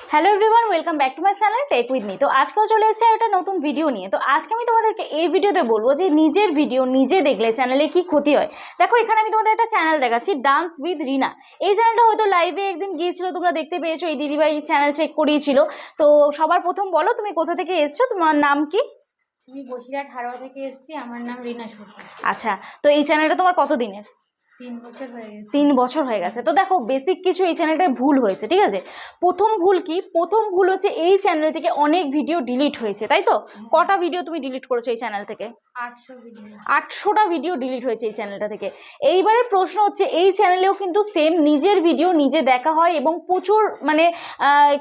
Hello everyone welcome back to my channel tech with me তো আজকেও চলে এসেছে একটা নতুন ভিডিও নিয়ে। তো আজকে আমি তোমাদেরকে এই ভিডিওতে বলব যে নিজের ভিডিও নিজে দেখলে চ্যানেলে কি ক্ষতি হয়। দেখো এখানে আমি তোমাদের একটা চ্যানেল দেখাচ্ছি ডান্স উইথ রিনা এই চ্যানেলটা হয়তো লাইভে একদিন গিয়েছিল তোমরা দেখতে পেয়েছ এই দিদিভাই চ্যানেল চেক করিয়েছিল। তো সবার প্রথম বলো তুমি কোথা থেকে এসছো? তোমার নাম কি? আমি বসিরহাট হারোয়া থেকে এসেছি আমার নাম রিনা সরকার। আচ্ছা তো এই চ্যানেলটা তোমার কত দিনের তিন বছর হয়ে গেছে। তিন বছর হয়ে গেছে। তো দেখো বেসিক কিছু এই চ্যানেলটায় ভুল হয়েছে ঠিক আছে? প্রথম ভুল কি? প্রথম ভুল হচ্ছে এই চ্যানেল থেকে অনেক ভিডিও ডিলিট হয়েছে তাই তো? কটা ভিডিও তুমি ডিলিট করেছ এই চ্যানেল থেকে? আটশো আটশোটা ভিডিও ডিলিট হয়েছে এই চ্যানেলটা থেকে। এইবারের প্রশ্ন হচ্ছে এই চ্যানেলেও কিন্তু সেম নিজের ভিডিও নিজে দেখা হয় এবং প্রচুর মানে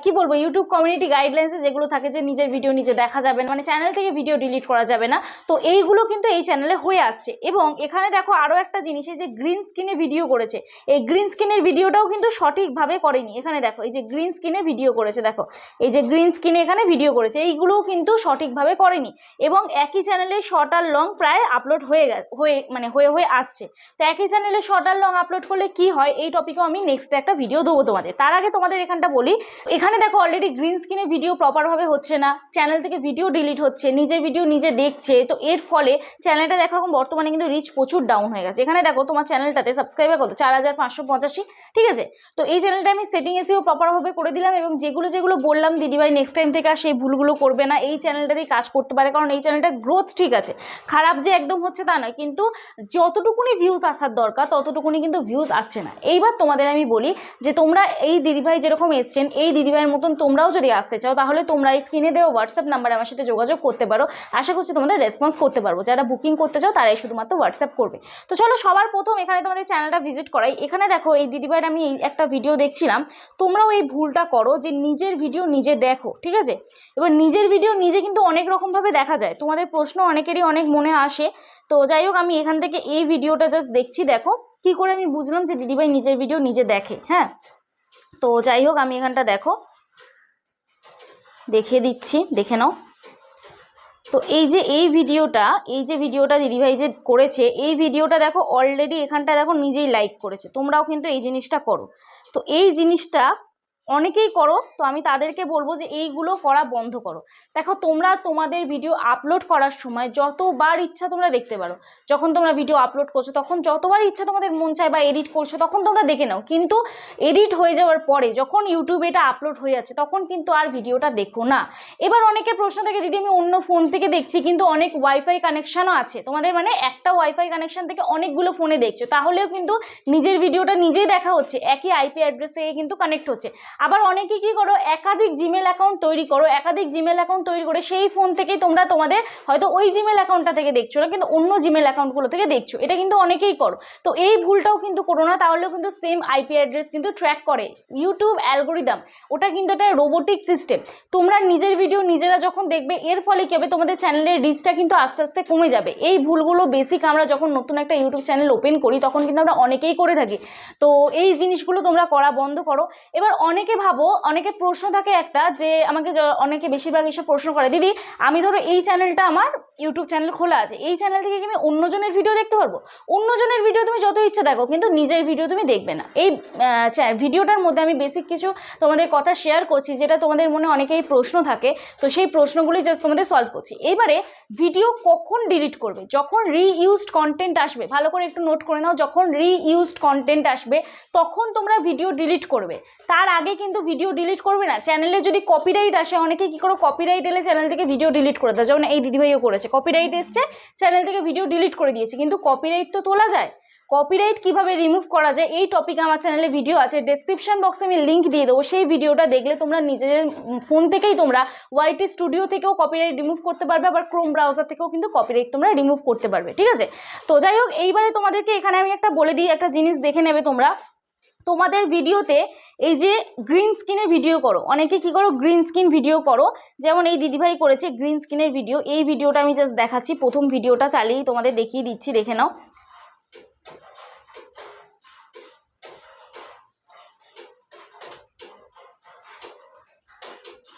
কি বলব ইউটিউব কমিউনিটি গাইডলাইন্সে যেগুলো থাকে যে নিজের ভিডিও নিজে দেখা যাবে না মানে চ্যানেল থেকে ভিডিও ডিলিট করা যাবে না। তো এইগুলো কিন্তু এই চ্যানেলে হয়ে আসছে। এবং এখানে দেখো আরও একটা জিনিস এই যে গ্রিন স্ক্রিনে ভিডিও করেছে। এই গ্রিন স্ক্রিনের ভিডিওটাও কিন্তু সঠিকভাবে করেনি। এখানে দেখো, এই যে গ্রিন স্ক্রিনে ভিডিও করেছে, দেখো। এই যে গ্রিন স্ক্রিনে এখানে ভিডিও করেছে, এইগুলোও কিন্তু সঠিকভাবে করেনি। এবং একই চ্যানেলে শর্ট আর লং প্রায় আপলোড হয়ে হয়ে মানে হয়ে হয়ে আসছে। তো একই চ্যানেলে শর্ট আর লং আপলোড করলে কি হয়, এই টপিকেও আমি নেক্সট একটা ভিডিও দেবো তোমাদের। তার আগে তোমাদের এখানটা বলি, এখানে দেখো অলরেডি গ্রিন স্ক্রিনে ভিডিও প্রপারভাবে হচ্ছে না। চ্যানেল থেকে ভিডিও ডিলিট হচ্ছে নিজের ভিডিও নিজে দেখছে। তো এর ফলে চ্যানেলটা দেখো এখন বর্তমানে কিন্তু রিচ প্রচুর ডাউন হয়ে গেছে। এখানে দেখো তোমার চ্যানেলটাতে সাবস্ক্রাইবার কত চার হাজার পাঁচশো পঁচাশি, ঠিক আছে? তো এই চ্যানেলটা আমি সেটিং এসেও প্রপারভাবে করে দিলাম এবং যেগুলো যেগুলো বললাম, দিদিভাই নেক্সট টাইম থেকে আর সেই ভুলগুলো করবে না, এই চ্যানেলটাতেই কাজ করতে পারে, কারণ এই চ্যানেলটার গ্রোথ ঠিক আছে। খারাপ যে একদম হচ্ছে তা নয়, কিন্তু যতটুকুনি ভিউজ আসার দরকার, ততটুকুনি কিন্তু ভিউজ আসছে না। এইবার তোমাদের আমি বলি যে তোমরা এই দিদিভাই যেরকম এসছেন, এই দিদিভাইয়ের মতন তোমরাও যদি আসতে চাও, তাহলে তোমরা এই স্ক্রিনে দেওয়া হোয়াটসঅ্যাপ নাম্বারে আমার সাথে যোগাযোগ করতে পারো। আশা করছি তোমাদের রেসপন্স করতে পারব। যারা বুকিং করতে চাও, তারাই শুধুমাত্র হোয়াটসঅ্যাপ করবে। তো চলো সবার প্রথম এখানে তোমাদের চ্যানেলটা ভিজিট করাই। এখানে দেখো, এই দিদিভাইয়ের আমি এই একটা ভিডিও দেখছিলাম। তোমরাও এই ভুলটা করো যে নিজের ভিডিও নিজে দেখো, ঠিক আছে? এবার নিজের ভিডিও নিজে কিন্তু অনেক রকমভাবে দেখা যায়। তোমাদের প্রশ্ন অনেকেরই অনেক মনে আসে। তো যাই হোক, আমি এখান থেকে এই ভিডিওটা জাস্ট দেখছি, দেখো। কি করে আমি বুঝলাম যে দিদিভাই নিজের ভিডিও নিজে দেখে হ্যাঁ? তো যাই হোক, আমি এখানটা দেখো। দেখিয়ে দিচ্ছি, দেখে নাও। তো এই যে এই ভিডিওটা, এই যে ভিডিওটা দিদিভাই যে করেছে, এই ভিডিওটা দেখো অলরেডি এখানটা দেখো নিজেই লাইক করেছে। তোমরাও কিন্তু এই জিনিসটা করো। তো এই জিনিসটা অনেকেই করো, তো আমি তাদেরকে বলব যে এইগুলো করা বন্ধ করো। দেখো, তোমরা তোমাদের ভিডিও আপলোড করার সময় যতবার ইচ্ছা তোমরা দেখতে পারো। যখন তোমরা ভিডিও আপলোড করছ, তখন যতবার ইচ্ছা তোমাদের মন চায় বা এডিট করছ, তখন তোমরা দেখে নাও। কিন্তু এডিট হয়ে যাওয়ার পরে যখন ইউটিউবে এটা আপলোড হয়ে যাচ্ছে, তখন কিন্তু আর ভিডিওটা দেখো না। এবার অনেকে প্রশ্ন থাকে, দিদি, আমি অন্য ফোন থেকে দেখছি, কিন্তু অনেক ওয়াইফাই কানেকশানও আছে। তোমাদের মানে একটা ওয়াইফাই কানেকশান থেকে অনেকগুলো ফোনে দেখছ। তাহলেও কিন্তু নিজের ভিডিওটা নিজেই দেখা হচ্ছে। একই আইপি অ্যাড্রেস থেকে কিন্তু কানেক্ট হচ্ছে। আবার অনেকে কি করো, একাধিক জিমেল অ্যাকাউন্ট তৈরি করো, একাধিক জিমেল অ্যাকাউন্ট তৈরি করে সেই ফোন থেকেই তোমরা তোমাদের হয়তো ওই জিমেল অ্যাকাউন্টটা থেকে দেখছ না, কিন্তু অন্য জিমেল অ্যাকাউন্টগুলো থেকে দেখছ। এটা কিন্তু অনেকেই করো। তো এই ভুলটাও কিন্তু করো না, তাহলেও কিন্তু সেম আইপি অ্যাড্রেস কিন্তু ট্র্যাক করে। ইউটিউব অ্যালগোরিদম ওটা কিন্তু একটা রোবোটিক সিস্টেম তোমরা নিজের ভিডিও নিজেরা যখন দেখবে, এর ফলে কী হবে, তোমাদের চ্যানেলের রিচটা কিন্তু আস্তে আস্তে কমে যাবে। এই ভুলগুলো বেসিক আমরা যখন নতুন একটা ইউটিউব চ্যানেল ওপেন করি, তখন কিন্তু আমরা অনেকেই করে থাকি। তো এই জিনিসগুলো তোমরা করা বন্ধ করো। এবার অনেকে ভাবো অনেকে প্রশ্ন থাকে একটা যে আমাকে অনেকে বেশিরভাগ এসব প্রশ্ন করে, দিদি, আমি ধরো এই চ্যানেলটা আমার ইউটিউব চ্যানেল খোলা আছে, এই চ্যানেল থেকে আমি অন্যজনের ভিডিও দেখতে পারব? অন্যজনের ভিডিও তুমি যত ইচ্ছা দেখো, কিন্তু নিজের ভিডিও তুমি দেখবে না। এই ভিডিওটার মধ্যে আমি বেসিক কিছু তোমাদের কথা শেয়ার করছি, যেটা তোমাদের মনে অনেকেই প্রশ্ন থাকে, তো সেই প্রশ্নগুলি জাস্ট তোমাদের সলভ করছি। এবারে ভিডিও কখন ডিলিট করবে? যখন রিইউজড কন্টেন্ট আসবে, ভালো করে একটু নোট করে নাও, যখন রিইউজড কন্টেন্ট আসবে, তখন তোমরা ভিডিও ডিলিট করবে। তার আগে কিন্তু ভিডিও ডিলিট করবে না। চ্যানেলে যদি কপিরাইট আসে, অনেকে কী করো কপিরাইট এলে চ্যানেল থেকে ভিডিও ডিলিট করে দেয় যেমন এই দিদিভাইও করেছে কপিরাইট এসছে চ্যানেল থেকে ভিডিও ডিলিট করে দিয়েছে। কিন্তু কপিরাইট তো তোলা যায়। কপিরাইট কীভাবে রিমুভ করা যায়, এই টপিক আমার চ্যানেলে ভিডিও আছে। ডেসক্রিপশন বক্সে আমি লিঙ্ক দিয়ে দেবো। সেই ভিডিওটা দেখলে তোমরা নিজেদের ফোন থেকেই তোমরা ওয়াইটি স্টুডিও থেকেও কপিরাইট রিমুভ করতে পারবে, আবার ক্রোম ব্রাউজার থেকেও কিন্তু কপিরাইট তোমরা রিমুভ করতে পারবে। ঠিক আছে? তো যাই হোক, এইবারে তোমাদেরকে এখানে আমি একটা বলে দিই, একটা জিনিস দেখে নেবে তোমরা। তোমাদের ভিডিওতে এই যে গ্রিন স্ক্রিনে ভিডিও করো। অনেকে কি করো? গ্রিন স্ক্রিন ভিডিও করো। যেমন এই দিদিভাই করেছে গ্রিন স্ক্রিনের ভিডিও এই ভিডিওটা আমি জাস্ট দেখাচ্ছি। প্রথম ভিডিওটা চালিয়েই তোমাদের দেখিয়ে দিচ্ছি, দেখে নাও।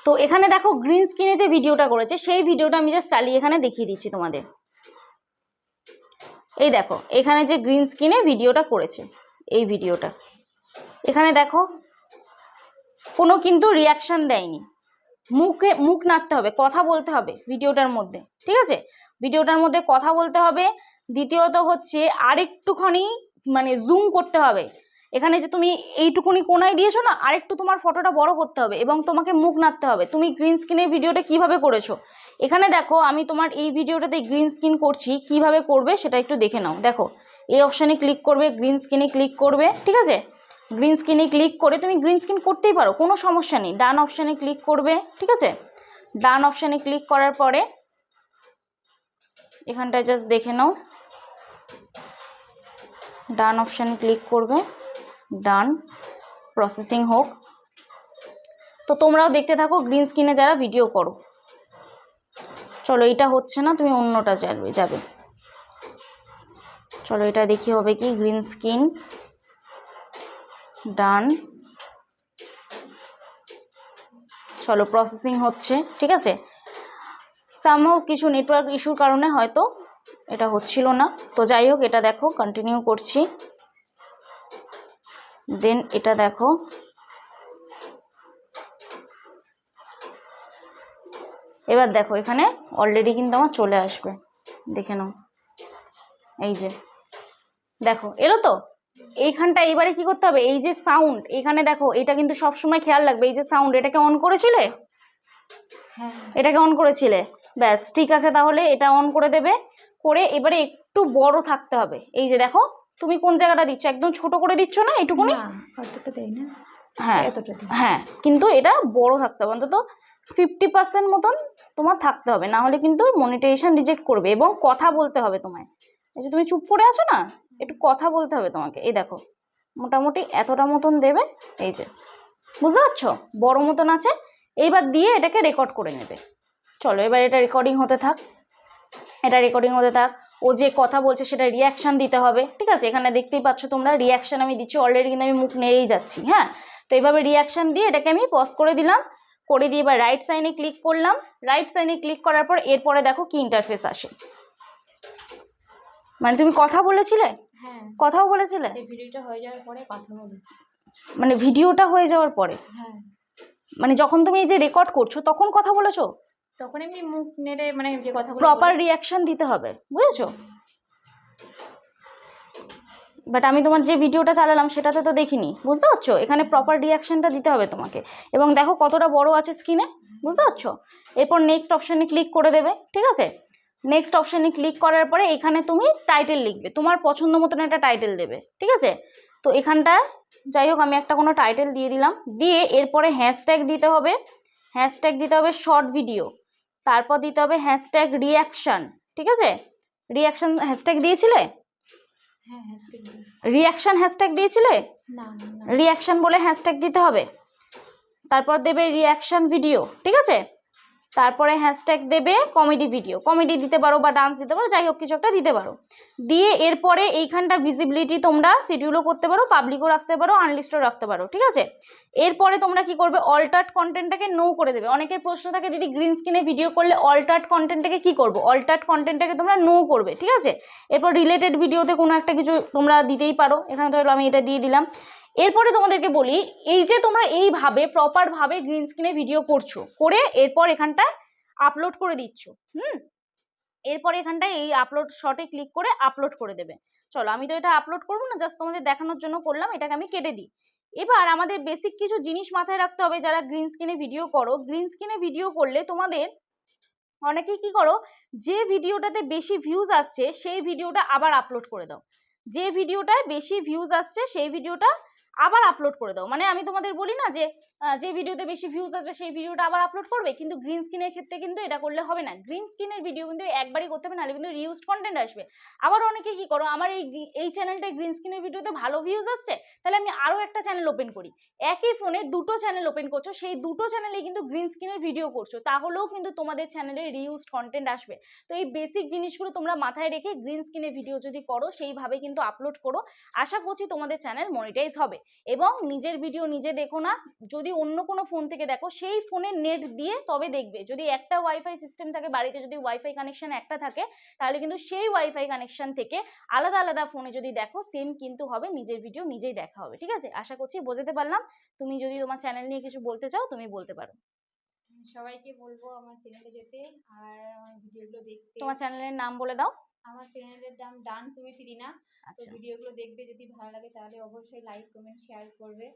তো এখানে দেখো গ্রিন স্ক্রিনে যে ভিডিওটা করেছে, সেই ভিডিওটা আমি জাস্ট চালিয়ে এখানে দেখিয়ে দিচ্ছি তোমাদের। এই দেখো, এখানে যে গ্রিন স্ক্রিনে ভিডিওটা করেছে, এই ভিডিওটা এখানে দেখো, কোনো কিন্তু রিয়াকশান দেয়নি। মুখে, মুখ নাড়তে হবে, কথা বলতে হবে ভিডিওটার মধ্যে, ঠিক আছে? ভিডিওটার মধ্যে কথা বলতে হবে, দ্বিতীয়ত হচ্ছে আরেকটুখানি মানে জুম করতে হবে। এখানে যে তুমি এইটুকুনি কোনায় দিয়েছ না, আরেকটু তোমার ফটোটা বড় করতে হবে এবং তোমাকে মুখ নাড়তে হবে। তুমি গ্রিন স্ক্রিনের ভিডিওটা কীভাবে করেছ? এখানে দেখো, আমি তোমার এই ভিডিওটাতে গ্রিন স্ক্রিন করছি, কীভাবে করবে সেটা একটু দেখে নাও। দেখো, এই অপশানে ক্লিক করবে গ্রিন স্ক্রিনে ক্লিক করবে, ঠিক আছে? গ্রিন স্ক্রিনে ক্লিক করে তুমি গ্রিন স্ক্রিন করতেই পারো, কোনো সমস্যা নেই। ডান অপশানে ক্লিক করবে, ঠিক আছে? ডান অপশানে ক্লিক করার পরে, এখানটায় জাস্ট দেখে নাও। ডান অপশানে ক্লিক করবে, ডান প্রসেসিং হোক। তো তোমরাও দেখতে থাকো গ্রিন স্ক্রিনে যারা ভিডিও করো। চলো, এটা হচ্ছে না, তুমি অন্যটা যাবে যাবে। চলো, এটা দেখি হবে কি গ্রিন স্ক্রিন ডান। চলো প্রসেসিং হচ্ছে, ঠিক আছে? সামহাও কিছু নেটওয়ার্ক ইস্যুর কারণে হয়তো এটা হচ্ছিল না। তো যাই হোক, এটা দেখো কন্টিনিউ করছি। দেন এটা দেখো। এবার দেখো, এখানে অলরেডি কিন্তু আমার চলে আসবে। দেখে নাও। এই যে। দেখো, এলো তো? এইখানটা এইবারে কি করতে হবে? এই যে সাউন্ড এখানে দেখো এটা কিন্তু সবসময় খেয়াল রাখবে। এই যে সাউন্ড এটাকে অন করেছিলে? হ্যাঁ। এটাকে অন করেছিলে? ব্যাস ঠিক আছে তাহলে এটা অন করে দেবে। করে এবারে একটু বড় থাকতে হবে। এই যে দেখো তুমি কোন জায়গাটা দিচ্ছ? একদম ছোট করে দিচ্ছ না এইটুকুনি না অতটা দেয় না। হ্যাঁ এতটা হ্যাঁ কিন্তু এটা বড় থাকতে হবে। অন্তত ফিফটি পার্সেন্ট মতন তোমার থাকতে হবে। না হলে কিন্তু মনিটাইজেশন রিজেক্ট করবে। এবং কথা বলতে হবে তোমায়। এই যে তুমি চুপ করে আছো না? একটু কথা বলতে হবে তোমাকে। এই দেখো, মোটামুটি এতটা মতন দেবে, এই যে। বুঝতে পারছ? বড়ো মতন আছে, এইবার দিয়ে এটাকে রেকর্ড করে নেবে। চলো, এবার এটা রেকর্ডিং হতে থাক। এটা রেকর্ডিং হতে থাক। ও যে কথা বলছে, সেটা রিয়াকশান দিতে হবে। ঠিক আছে? এখানে দেখতেই পাচ্ছ তোমরা রিয়াকশান আমি দিচ্ছি অলরেডি কিন্তু আমি মুখ নেড়েই যাচ্ছি হ্যাঁ? তো এইভাবে রিয়াকশান দিয়ে এটাকে আমি পজ করে দিলাম। করে দিয়ে এবার রাইট সাইনে ক্লিক করলাম। রাইট সাইনে ক্লিক করার পর, এরপরে দেখো কি ইন্টারফেস আসে। মানে তুমি কথা বলেছিলে? হ্যাঁ। কথাও বলেছিলে? ভিডিওটা হয়ে যাওয়ার পরে কথা বলি। মানে ভিডিওটা হয়ে যাওয়ার পরে? হ্যাঁ। মানে যখন তুমি এই যে রেকর্ড করছ তখন কথা বলেছ? তখন এমনি মুখ নেড়ে মানে যে কথাগুলো প্রপার রিয়াকশন দিতে হবে বুঝেছ? বাট আমি তোমার যে ভিডিওটা চালালাম সেটাতে তো দেখিনি বুঝতে পারছ? এখানে প্রপার রিয়াকশনটা দিতে হবে তোমাকে। এবং দেখো কতটা বড় আছে স্ক্রিনে বুঝতে পারছ? এরপর নেক্সট অপশানে ক্লিক করে দেবে ঠিক আছে? নেক্সট অপশানে ক্লিক করার পরে এখানে তুমি টাইটেল লিখবে। তোমার পছন্দ মতন একটা টাইটেল দেবে ঠিক আছে? তো এখানটায় যাই হোক আমি একটা কোনো টাইটেল দিয়ে দিলাম। দিয়ে এরপরে হ্যাশট্যাগ দিতে হবে। হ্যাশট্যাগ দিতে হবে শর্ট ভিডিও তারপর দিতে হবে হ্যাশট্যাগ রিয়াকশান ঠিক আছে? রিয়াকশান হ্যাশট্যাগ দিয়েছিলে? হ্যাশট্যাগ রিয়াকশান হ্যাশট্যাগ দিয়েছিলে? রিয়াকশান বলে হ্যাশট্যাগ দিতে হবে। তারপর দেবে রিয়াকশান ভিডিও ঠিক আছে? তারপরে হ্যাশট্যাগ দেবে কমেডি ভিডিও কমেডি দিতে পারো বা ডান্স দিতে পারো, যাই হোক কিছু একটা দিতে পারো। দিয়ে এরপরে এইখানটা ভিজিবিলিটি তোমরা শিডিউলও করতে পারো পাবলিকও রাখতে পারো আনলিস্টও রাখতে পারো, ঠিক আছে? এরপরে তোমরা কি করবে অল্টার্ট কন্টেন্টটাকে নো করে দেবে। অনেকের প্রশ্ন থাকে, দিদি গ্রিন স্ক্রিনে ভিডিও করলে অল্টার্ট কন্টেন্টটাকে কি করব? অল্টার্ট কন্টেন্টটাকে তোমরা নো করবে, ঠিক আছে? এরপর রিলেটেড ভিডিওতে কোনো একটা কিছু তোমরা দিতেই পারো। এখানে ধরো আমি এটা দিয়ে দিলাম। এরপরে তোমাদেরকে বলি, এই যে তোমরা এইভাবে প্রপারভাবে গ্রিন স্ক্রিনে ভিডিও করছ, করে এরপর এখানটায় আপলোড করে দিচ্ছ, হুম? এরপরে এখানটায় এই আপলোড শটে ক্লিক করে আপলোড করে দেবে। চলো, আমি তো এটা আপলোড করব না জাস্ট তোমাদের দেখানোর জন্য করলাম, এটাকে আমি কেটে দিই। এবার আমাদের বেসিক কিছু জিনিস মাথায় রাখতে হবে যারা গ্রিন স্ক্রিনে ভিডিও করো। গ্রিন স্ক্রিনে ভিডিও করলে তোমাদের অনেকেই কি করো, যে ভিডিওটাতে বেশি ভিউজ আসছে, সেই ভিডিওটা আবার আপলোড করে দাও। যে ভিডিওটায় বেশি ভিউজ আসছে, সেই ভিডিওটা আবার আপলোড করে দাও। মানে আমি তোমাদের বলি না যে যে ভিডিওতে বেশি ভিউজ আসবে সেই ভিডিওটা আবার আপলোড করবে। কিন্তু গ্রিন স্ক্রিনের ক্ষেত্রে কিন্তু এটা করলে হবে না। গ্রিন স্ক্রিনের ভিডিও কিন্তু একবারই করতে হবে, নাহলে কিন্তু রিউজ কন্টেন্ট আসবে। আবার অনেকে কি করো, আমার এই এই চ্যানেলটায় গ্রিন স্ক্রিনের ভিডিওতে ভালো ভিউজ আসছে, তাহলে আমি আরও একটা চ্যানেল ওপেন করি। একই ফোনে দুটো চ্যানেল ওপেন করছ, সেই দুটো চ্যানেলে কিন্তু গ্রিন স্ক্রিনের ভিডিও করছ। তাহলেও কিন্তু তোমাদের চ্যানেলে রিউজ কন্টেন্ট আসবে। তো এই বেসিক জিনিসগুলো তোমরা মাথায় রেখে গ্রিন স্ক্রিনের ভিডিও যদি করো, সেইভাবে কিন্তু আপলোড করো। আশা করছি তোমাদের চ্যানেল মনিটাইজ হবে। এবং নিজের ভিডিও নিজে দেখো না। যদি অন্য কোনো ফোন থেকে দেখো সেই ফোনে নেট দিয়ে তবে দেখবে। যদি একটা ওয়াইফাই সিস্টেম থাকে বাড়িতে যদি ওয়াইফাই কানেকশন একটা থাকে তাহলে কিন্তু সেই ওয়াইফাই কানেকশন থেকে আলাদা আলাদা ফোনে যদি দেখো সেম কিন্তু হবে নিজের ভিডিও নিজেই দেখা হবে। ঠিক আছে? আশা করছি বোঝাতে পারলাম। তুমি যদি তোমার চ্যানেল নিয়ে কিছু বলতে চাও তুমি বলতে পারো। সবাইকে বলব আমার চ্যানেলে যেতে আর আমার ভিডিওগুলো দেখতে। তোমার চ্যানেলের নাম বলে দাও। আমার চ্যানেলের নাম ডান্স উইথ রিনা তো আচ্ছা। ভিডিওগুলো দেখবে যদি ভালো লাগে তাহলে অবশ্যই লাইক কমেন্ট শেয়ার করবে।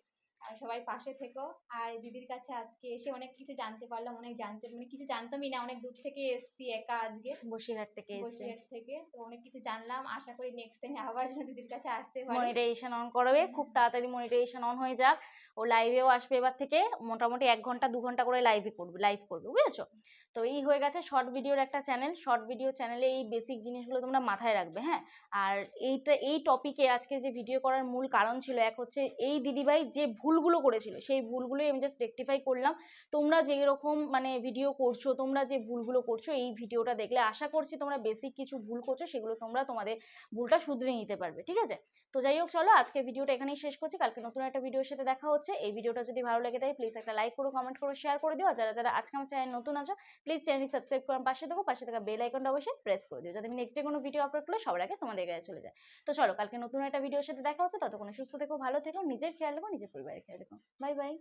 আর সবাই পাশে থেকো। আর দিদির কাছে আজকে এসে অনেক কিছু জানতে পারলাম অনেক জানতে মানে কিছু জানতামই না অনেক দূর থেকে এসেছি একা আজকে। বসিরহাট থেকে বসিরহাট থেকে। তো অনেক কিছু জানলাম। আশা করি নেক্সট টাইম আবার যেন দিদির কাছে আসতে পারি। মনিটাইজেশন অন করবে। খুব তাড়াতাড়ি মনিটাইজেশন অন হয়ে যাক। ও লাইভেও আসবে এবার থেকে মোটামুটি এক ঘণ্টা, দু ঘণ্টা করে লাইভে করবে লাইভ করবে, বুঝেছ? তো এই হয়ে গেছে শর্ট ভিডিওর একটা চ্যানেল শর্ট ভিডিও চ্যানেলে এই বেসিক জিনিসগুলো তোমরা মাথায় রাখবে হ্যাঁ? আর এইটা, এই টপিকে আজকে যে ভিডিও করার মূল কারণ ছিল এক হচ্ছে এই দিদিভাই যে ভুলগুলো করেছিল, সেই ভুলগুলোই আমি জাস্ট রেকটিফাই করলাম। তোমরা যেরকম মানে ভিডিও করছ, তোমরা যে ভুলগুলো করছ, এই ভিডিওটা দেখলে আশা করছি তোমরা বেসিক কিছু ভুল করছ, সেগুলো তোমরা তোমাদের ভুলটা শুধরে নিতে পারবে, ঠিক আছে? তো যাই হোক, চলো আজকে ভিডিওটা এখানেই শেষ করছি, কালকে নতুন একটা ভিডিওর সাথে দেখা হচ্ছে। এই ভিডিওটা যদি ভালো লেগে থাকে প্লিজ একটা লাইক করো কমেন্ট করো শেয়ার করে দিও। যারা যারা আজকে আমার চ্যানেল নতুন আছো প্লিজ চ্যানেলটি সাবস্ক্রাইব করার পাশে দেবো পাশে থাকা বেল আইকনটা অবশ্যই প্রেস করে দিও, যাতে নেক্সট ডে কোনো ভিডিও আপলোড করলে সবার আগে তোমাদের কাছে চলে যায়। তো চলো, কালকে নতুন একটা ভিডিওর সাথে দেখা হচ্ছে। ততক্ষণ সুস্থ থেকো, ভালো থেকো, নিজের খেয়াল রেখো, নিজের পরিবারের খেয়াল রেখো। Bye bye